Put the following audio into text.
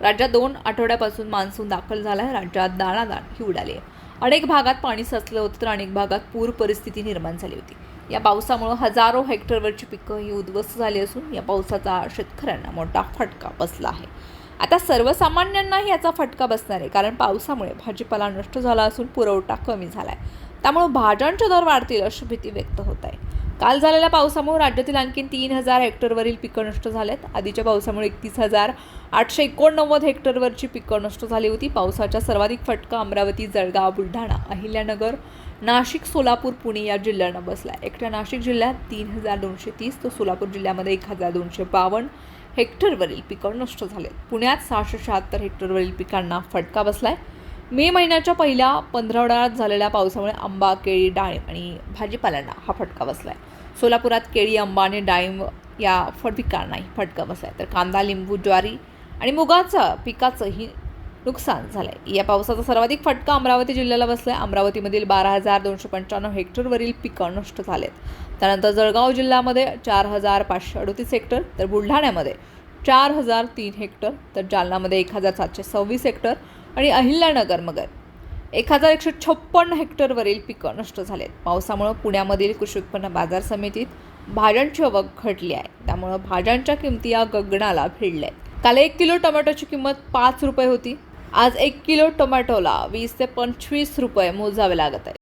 राज्यात दोन आठवड्यापासून मान्सून दाखल झाला आहे राज्यात दाणादाण ही उडाली आहे. अनेक भागात पाणी साचलं होतं तर अनेक भागात पूर परिस्थिती निर्माण झाली होती. या पावसामुळं हजारो हेक्टरवरची पिकं ही उद्ध्वस्त झाली असून या पावसाचा शेतकऱ्यांना मोठा फटका बसला आहे. आता सर्वसामान्यांनाही याचा फटका बसणार आहे कारण पावसामुळे भाजीपाला नष्ट झाला असून पुरवठा कमी झाला आहे त्यामुळे भाज्यांचे दर वाढतील अशी भीती व्यक्त होत आहे. काल झालेल्या पावसामुळे राज्यातील आणखी तीन हजार हेक्टरवरील पिकं नष्ट झाल्यात आधीच्या पावसामुळे एकतीस हजार आठशे एकोणनव्वद हेक्टरवरची पिकं नष्ट झाली होती. पावसाचा सर्वाधिक फटका अमरावती जळगाव बुलढाणा अहिल्यानगर नाशिक सोलापूर पुणे या जिल्ह्यांना बसला एकट्या नाशिक जिल्ह्यात तीन हजार दोनशे तीस तर सोलापूर जिल्ह्यामध्ये एक हजार दोनशे बावन्न हेक्टरवरील पिकं नष्ट झाले पुण्यात सहाशे शहात्तर हेक्टरवरील पिकांना फटका बसलाय. मे महिन्याच्या पहिल्या पंधरवड्यात झालेल्या पावसामुळे आंबा केळी डाळिंब आणि भाजीपाल्यांना हा फटका बसला आहे सोलापुरात केळी आंबा आणि डाळिंब या फळपिकांनाही फटका बसला आहे तर कांदा लिंबू ज्वारी आणि मुगाचं पिकाचंही नुकसान झालं आहे या पावसाचा सर्वाधिक फटका अमरावती जिल्ह्याला बसलाय. अमरावतीमधील बारा हजार दोनशे पंच्याण्णव हेक्टरवरील पिकं नष्ट झालेत. त्यानंतर जळगाव जिल्ह्यामध्ये चार हजार पाचशे अडतीस हेक्टर तर बुलढाण्यामध्ये चार हजार तीन हेक्टर तर जालनामध्ये एक हजार सातशे सव्वीस हेक्टर आणि अहिल्यानगर मगर. एक हजार एकशे छप्पन्न हेक्टरवरील पिकं नष्ट झालेत. पावसामुळं पुण्यामधील कृषी उत्पन्न बाजार समितीत भाज्यांची आवक घटली आहे. त्यामुळं भाज्यांच्या किमती या गगनाला भिडल्या आहेत काल एक किलो टोमॅटोची किंमत पाच रुपये होती. आज एक किलो टोमॅटोला वीस ते पंचवीस रुपये मोजावे लागत आहे